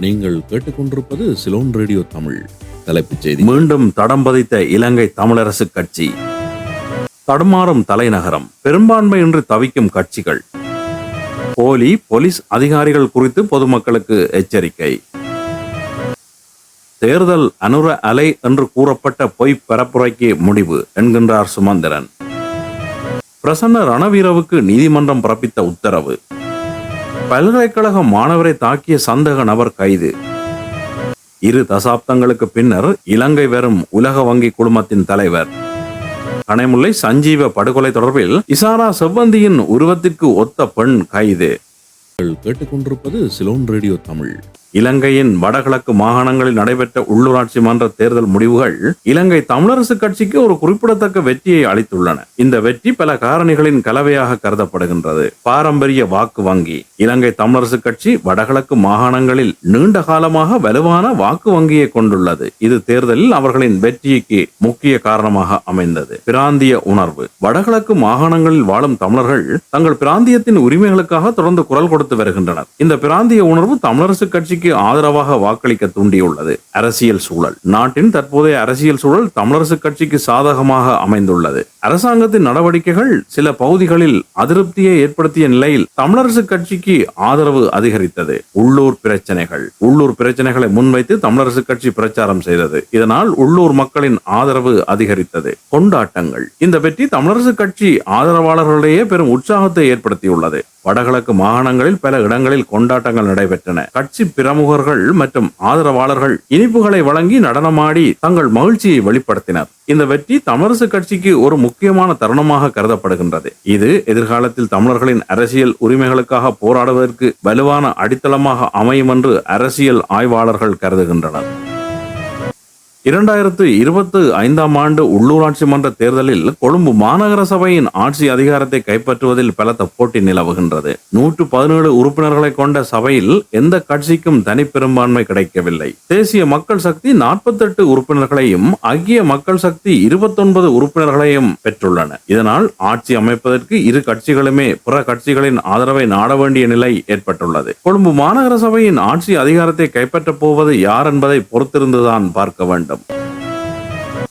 நீங்கள் கேட்டுக்கொண்டிருப்பது சிலோன் ரேடியோ தமிழ் தலைப்புச் செய்தி. மீண்டும் தடம் பதித்த இலங்கை தமிழரசு கட்சி. தடுமாறும் தலைநகரம். பெரும்பான்மையின்றி தவிக்கும் கட்சிகள். போலி போலீஸ் அதிகாரிகள் குறித்து பொதுமக்களுக்கு எச்சரிக்கை. தேர்தல் அனுர அலை என்று கூறப்பட்ட பொய் பரப்புரைக்கு முடிவு என்கின்றார் சுமந்திரன். பிரசன்ன ரணவீரவுக்கு நீதிமன்றம் பிறப்பித்த உத்தரவு. பல்கலைக்கழக மாணவரை தாக்கிய சந்தேக நபர் கைது. இரு தசாப்தங்களுக்கு பின்னர் இலங்கை வெறும் உலக வங்கி குழுமத்தின் தலைவர். கனைமுல்லை சஞ்சீவ படுகொலை தொடர்பில் இசாரா செவ்வந்தியின் உருவத்திற்கு ஒத்த பெண் கைது. கேட்டுக்கொண்டிருப்பது சிலோன் ரேடியோ தமிழ். இலங்கையின் வடகிழக்கு மாகாணங்களில் நடைபெற்ற உள்ளூராட்சி மன்ற தேர்தல் முடிவுகள் இலங்கை தமிழரசு கட்சிக்கு ஒரு குறிப்பிடத்தக்க வெற்றியை அளித்துள்ளன. இந்த வெற்றி பல காரணிகளின் கலவையாக கருதப்படுகின்றது. பாரம்பரிய வாக்கு வங்கி. இலங்கை தமிழரசு கட்சி வடகிழக்கு மாகாணங்களில் நீண்ட காலமாக வலுவான வாக்கு வங்கியை கொண்டுள்ளது. இது தேர்தலில் அவர்களின் வெற்றிக்கு முக்கிய காரணமாக அமைந்தது. பிராந்திய உணர்வு. வடகிழக்கு மாகாணங்களில் வாழும் தமிழர்கள் தங்கள் பிராந்தியத்தின் உரிமைகளுக்காக தொடர்ந்து குரல் கொடுத்து வருகின்றனர். இந்த பிராந்திய உணர்வு தமிழரசு கட்சிக்கு ஆதரவாக வாக்களிக்க தூண்டியுள்ளது. அரசியல் சூழல். நாட்டின் தற்போதைய அரசியல் சூழல் தமிழரசு கட்சிக்கு சாதகமாக அமைந்துள்ளது. அரசாங்கத்தின் நடவடிக்கைகள் சில பகுதிகளில் அதிருப்தியை ஏற்படுத்திய நிலையில் தமிழரசு கட்சிக்கு ஆதரவு அதிகரித்தது. உள்ளூர் பிரச்சனைகள். உள்ளூர் பிரச்சனைகளை முன்வைத்து தமிழரசு கட்சி பிரச்சாரம் செய்தது. இதனால் உள்ளூர் மக்களின் ஆதரவு அதிகரித்தது. கொண்டாட்டங்கள். இந்த வெற்றி தமிழரசு கட்சி ஆதரவாளர்களிடையே பெரும் உற்சாகத்தை ஏற்படுத்தியுள்ளது. வடகிழக்கு மாகாணங்களில் பல இடங்களில் கொண்டாட்டங்கள் நடைபெற்றன. கட்சி பிரமுகர்கள் மற்றும் ஆதரவாளர்கள் இனிப்புகளை வழங்கி நடனமாடி தங்கள் மகிழ்ச்சியை வெளிப்படுத்தினர். இந்த வெற்றி தமிழரசு கட்சிக்கு ஒரு முக்கியமான தருணமாக கருதப்படுகின்றது. இது எதிர்காலத்தில் தமிழர்களின் அரசியல் உரிமைகளுக்காக போராடுவதற்கு வலுவான அடித்தளமாக அமையும் என்று அரசியல் ஆய்வாளர்கள் கருதுகின்றனர். இரண்டாயிரத்து இருபத்து ஐந்தாம் ஆண்டு உள்ளூராட்சி மன்ற தேர்தலில் கொழும்பு மாநகர சபையின் ஆட்சி அதிகாரத்தை கைப்பற்றுவதில் பலத்த போட்டி நிலவுகின்றது. நூற்று பதினேழு உறுப்பினர்களை கொண்ட சபையில் எந்த கட்சிக்கும் தனிப்பெரும்பான்மை கிடைக்கவில்லை. தேசிய மக்கள் சக்தி நாற்பத்தெட்டு உறுப்பினர்களையும் ஐக்கிய மக்கள் சக்தி இருபத்தொன்பது உறுப்பினர்களையும் பெற்றுள்ளன. இதனால் ஆட்சி அமைப்பதற்கு இரு கட்சிகளுமே பிற கட்சிகளின் ஆதரவை நாட வேண்டிய நிலை ஏற்பட்டுள்ளது. கொழும்பு மாநகர சபையின் ஆட்சி அதிகாரத்தை கைப்பற்றப் போவது யார் என்பதை பொறுத்திருந்துதான் பார்க்க வேண்டும்.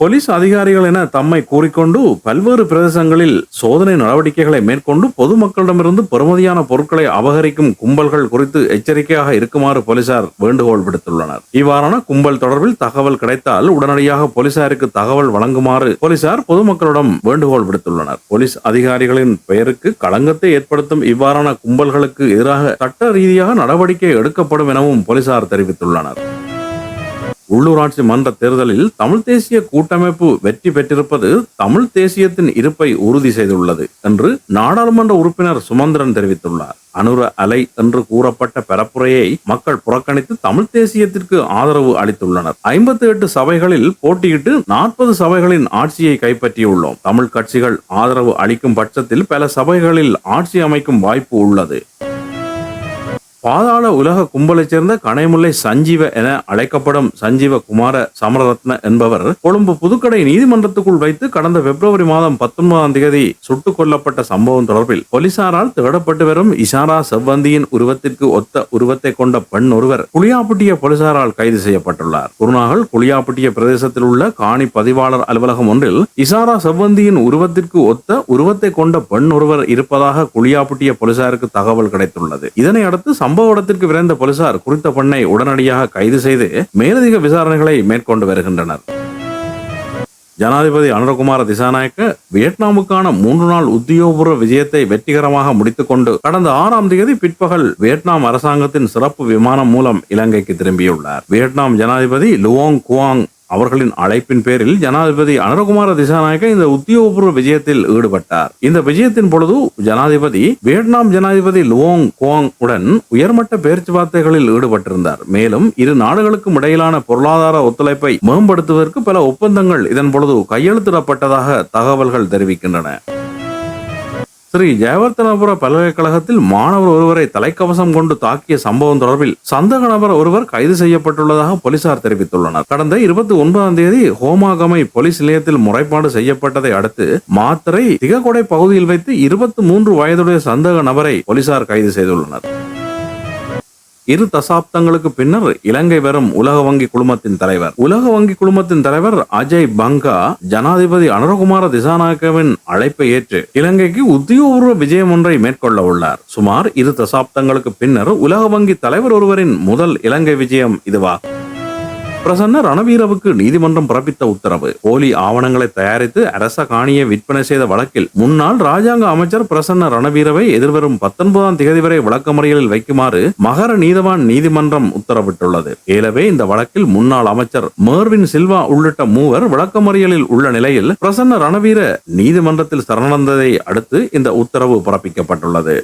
போலீஸ் அதிகாரிகள் என தம்மை கூறிக்கொண்டு பல்வேறு பிரதேசங்களில் சோதனை நடவடிக்கைகளை மேற்கொண்டு பொதுமக்களிடமிருந்து பெறுமதியான பொருட்களை அபகரிக்கும் கும்பல்கள் குறித்து எச்சரிக்கையாக இருக்குமாறு போலீசார் வேண்டுகோள் விடுத்துள்ளனர். இவ்வாறான கும்பல் தொடர்பில் தகவல் கிடைத்தால் உடனடியாக போலீசாருக்கு தகவல் வழங்குமாறு போலீசார் பொதுமக்களிடம் வேண்டுகோள் விடுத்துள்ளனர். போலீஸ் அதிகாரிகளின் பெயருக்கு களங்கத்தை ஏற்படுத்தும் இவ்வாறான கும்பல்களுக்கு எதிராக சட்ட ரீதியாக நடவடிக்கை எடுக்கப்படும் எனவும் போலீசார் தெரிவித்துள்ளனர். உள்ளூராட்சி மன்ற தேர்தலில் தமிழ் தேசிய கூட்டமைப்பு வெற்றி பெற்றிருப்பது தமிழ் தேசியத்தின் இருப்பை உறுதி செய்துள்ளது என்று நாடாளுமன்ற உறுப்பினர் சுமந்திரன் தெரிவித்துள்ளார். அனுர அலை என்று கூறப்பட்ட பரப்புரையை மக்கள் புறக்கணித்து தமிழ் தேசியத்திற்கு ஆதரவு அளித்துள்ளனர். ஐம்பத்தி எட்டு சபைகளில் போட்டியிட்டு நாற்பது சபைகளின் ஆட்சியை கைப்பற்றியுள்ளோம். தமிழ் கட்சிகள் ஆதரவு அளிக்கும் பட்சத்தில் பல சபைகளில் ஆட்சி அமைக்கும் வாய்ப்பு உள்ளது. பாதாள உலக கும்பலைச் சேர்ந்த கனைமுல்லை சஞ்சீவ என அழைக்கப்படும் சஞ்சீவ குமார சமரரத்ன என்பவர் கொழும்பு புதுக்கடை நீதிமன்றத்துக்குள் வைத்து கடந்த பிப்ரவரி மாதம் பத்தொன்பதாம் தேதி சுட்டுக் கொல்லப்பட்ட சம்பவம் தொடர்பில் போலீசாரால் தேடப்பட்டு வரும் இஷாரா செவ்வந்தியின் உருவத்திற்கு ஒத்த உருவத்தை கொண்ட பெண் ஒருவர் குளியாப்பட்டிய போலீசாரால் கைது செய்யப்பட்டுள்ளார். குருநாகல் குளியாப்பட்டிய பிரதேசத்தில் உள்ள காணி பதிவாளர் அலுவலகம் ஒன்றில் இஷாரா செவ்வந்தியின் உருவத்திற்கு ஒத்த உருவத்தை கொண்ட பெண் ஒருவர் இருப்பதாக குளியாப்பட்டிய போலீசாருக்கு தகவல் கிடைத்துள்ளது. இதனை அடுத்து சம்பவ இடத்திற்கு விரைந்த போலீசார் குறித்த பெண்ணை உடனடியாக கைது செய்து மேலதிக விசாரணைகளை மேற்கொண்டு வருகின்றனர். ஜனாதிபதி அனுரகுமார திசாநாயக்க வியட்நாமுக்கான மூன்று நாள் உத்தியோகபூர்வ விஜயத்தை வெற்றிகரமாக முடித்துக்கொண்டு கடந்த ஆறாம் தேதி பிற்பகல் வியட்நாம் அரசாங்கத்தின் சிறப்பு விமானம் மூலம் இலங்கைக்கு திரும்பியுள்ளார். வியட்நாம் ஜனாதிபதி லுவோங் குவாங் அவர்களின் அழைப்பின் பேரில் ஜனாதிபதி அனுரகுமார திசாநாயக்க இந்த உத்தியோகபூர்வ விஜயத்தில் ஈடுபட்டார். இந்த விஜயத்தின் பொழுது ஜனாதிபதி வியட்நாம் ஜனாதிபதி லுவோங் குவாங் உடன் உயர்மட்ட பேச்சுவார்த்தைகளில் ஈடுபட்டிருந்தார். மேலும் இரு நாடுகளுக்கும் இடையிலான பொருளாதார ஒத்துழைப்பை மேம்படுத்துவதற்கு பல ஒப்பந்தங்கள் இதன் பொழுது கையெழுத்திடப்பட்டதாக தகவல்கள் தெரிவிக்கின்றன. ஸ்ரீ ஜெயவர்த்தனபுர பல்கலைக்கழகத்தில் மாணவர் ஒருவரை தலைக்கவசம் கொண்டு தாக்கிய சம்பவம் தொடர்பில் சந்தக நபர் ஒருவர் கைது செய்யப்பட்டுள்ளதாக போலீசார் தெரிவித்துள்ளனர். கடந்த இருபத்தி ஒன்பதாம் தேதி ஹோமாகமை போலீஸ் நிலையத்தில் முறைப்பாடு செய்யப்பட்டதை அடுத்து மாத்திரை திககொடை பகுதியில் வைத்து இருபத்தி மூன்று வயதுடைய சந்தக நபரை போலீசார் கைது செய்துள்ளனர். இரு தசாப்தங்களுக்கு பின்னர் இலங்கை வரும் உலக வங்கி குழுமத்தின் தலைவர். உலக வங்கி குழுமத்தின் தலைவர் அஜய் பங்கா ஜனாதிபதி அனுரகுமார திசாநாயக்கவின் அழைப்பை ஏற்று இலங்கைக்கு உத்தியோகபூர்வ விஜயம் ஒன்றை மேற்கொள்ள உள்ளார். சுமார் இரு தசாப்தங்களுக்கு பின்னர் உலக வங்கி தலைவர் ஒருவரின் முதல் இலங்கை விஜயம் இதுவாகும். பிரசன்ன ரணவீரவுக்கு நீதிமன்றம் பிறப்பித்த உத்தரவு. போலி ஆவணங்களை தயாரித்து அரச காணியை விற்பனை செய்த வழக்கில் முன்னாள் ராஜாங்க அமைச்சர் பிரசன்ன ரணவீரவை எதிர்வரும் பத்தொன்பதாம் தேதி வரை விளக்கமறியலில் வைக்குமாறு மகர நீதவான் நீதிமன்றம் உத்தரவிட்டுள்ளது. ஏலவே இந்த வழக்கில் முன்னாள் அமைச்சர் மேர்வின் சில்வா உள்ளிட்ட மூவர் விளக்கமறியலில் உள்ள நிலையில் பிரசன்ன ரணவீர நீதிமன்றத்தில் சரணடைந்ததை அடுத்து இந்த உத்தரவு பிறப்பிக்கப்பட்டுள்ளது.